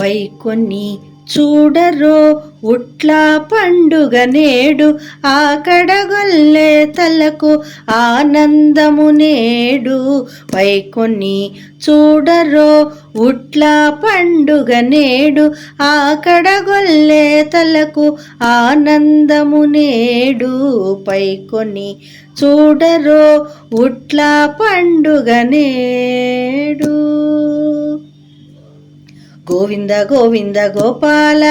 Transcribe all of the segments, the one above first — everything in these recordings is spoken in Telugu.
పై కొన్ని చూడరో ఉట్ల పండుగ నేడు ఆకడగొల్లే తలకు ఆనందము నేడు. పై కొన్ని చూడరో ఉట్ల పండుగ నేడు ఆకడగొల్లే తలకు ఆనందము నేడు. పై కొన్ని చూడరో ఉట్ల పండుగ నేడు గోవింద గోవింద గోపాల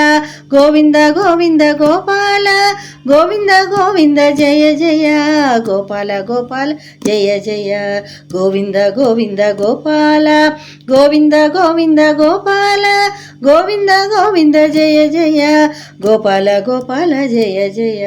గోవింద గోవింద గోపాల గోవింద గోవింద జయ జయ గోపాల గోపాల జయ జయ గోవింద గోవింద గోపాల గోవింద గోవింద గోపాల గోవింద గోవింద జయ జయ గోపాల గోపాల జయ జయ.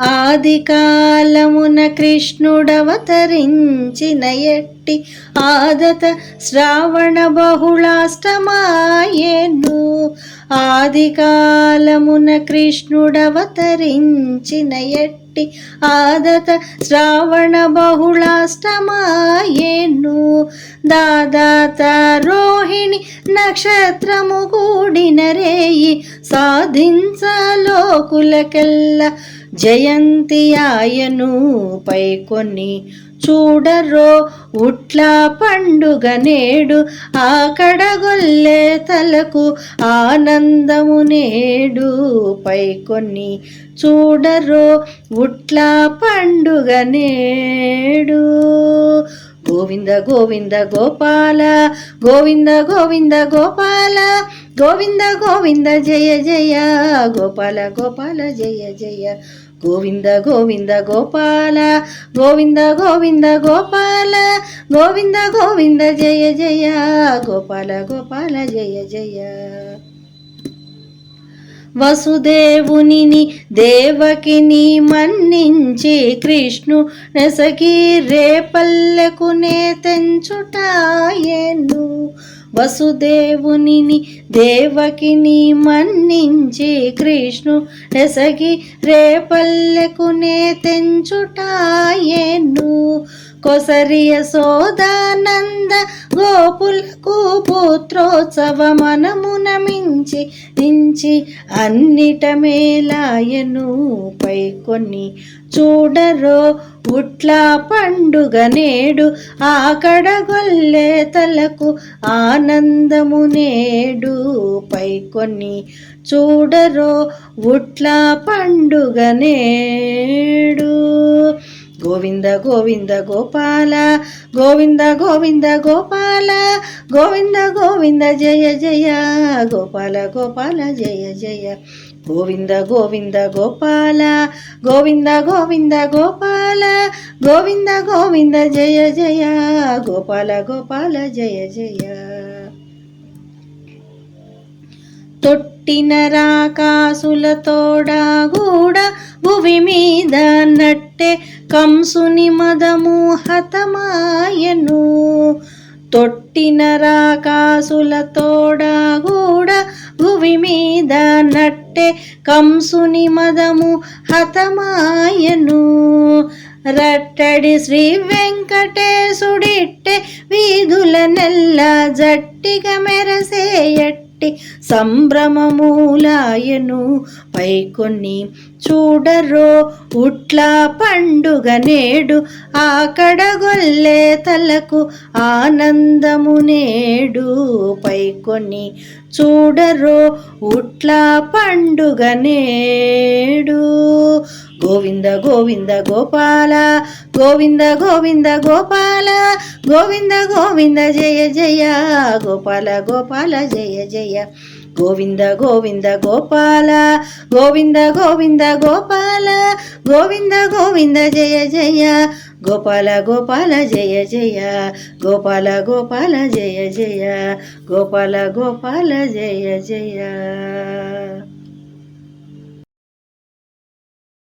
ఆది కాలమున కృష్ణుడవతరించిన ఎట్టి ఆదత శ్రావణ బహుళాష్టమాయేను. ఆది కాలమున కృష్ణుడవతరించిన ఎట్టి ఆదత శ్రావణ బహుళాష్టమాయేను. దాదాత రోహిణి నక్షత్రము కూడిన రేయి సాధించలోకులకెల్ల జయంతి ఆయను పై కొన్ని చూడరో ఉట్ల పండుగ నేడు ఆకడగొల్లే తలకు ఆనందము నేడు పై కొన్ని చూడరో ఉట్ల పండుగ నేడు. గోవింద గోవింద గోపాల గోవింద గోవింద గోపాల గోవింద గోవింద జయ జయ గోపాల గోపాల జయ జయ. గోవింద గోవింద గోపాల గోవింద గోవింద గోపాల గోవింద గోవింద జయ జయ. గోపాల గోపాల జయ జయ. వసుదేవునిని దేవకిని మన్నించి కృష్ణు నెసకి రేపల్లెకునే తెంచుటాయను వసుదేవునిని దేవకిని మన్నించి కృష్ణు నెసగి రేపల్లెకునే తెంచుటాయను కొసరియ సోదానంద గోపులకు పుత్రోత్సవ మనమున మించి నించి అన్నిట మేలాయను పై కొన్ని చూడరో ఉట్ల పండుగ నేడు ఆకడగొల్లే తలకు ఆనందము నేడు పై కొన్ని చూడరో ఉట్ల పండుగ నేడు. గోవింద గోవింద గోపాల గోవింద గోవింద గోపాల గోవింద గోవింద జయ జయ గోపాల గోపాల జయ జయ. గోవింద గోవింద గోపాల గోవింద గోవింద గోపాల గోవింద గోవింద జయ జయ గోపాల గోపాల జయ జయ. తొట్టిన రాకాసుల తోడా గూడ భువి మీద నట్టే కంసుని మదము హతమాయను. తొట్టిన రాకాసుల తోడా కూడా భువి మీద నట్టే కంసుని మదము హతమాయను. రట్టడి శ్రీ వెంకటేశుడిట్టే వీధుల నెల్ల జట్టిగా మెరసేయట్టే సంభ్రమమూలాయను పైకొన్ని చూడరో ఉట్ల పండుగ నేడు ఆకడగొల్లే తలకు ఆనందము నేడు పై కొన్ని చూడరో ఉట్ల పండుగ నేడు గోవింద గోవింద గోపాల. గోవింద గోవింద గోపాల. గోవింద గోవింద జయ జయ. గోపాల గోపాల జయ జయ. గోవింద గోవింద గోపాల. గోవింద గోవింద గోపాల. గోవింద గోవింద జయ జయ. గోపాల గోపాల జయ జయ. గోపాల గోపాల జయ జయ. గోపాల గోపాల జయ జయ.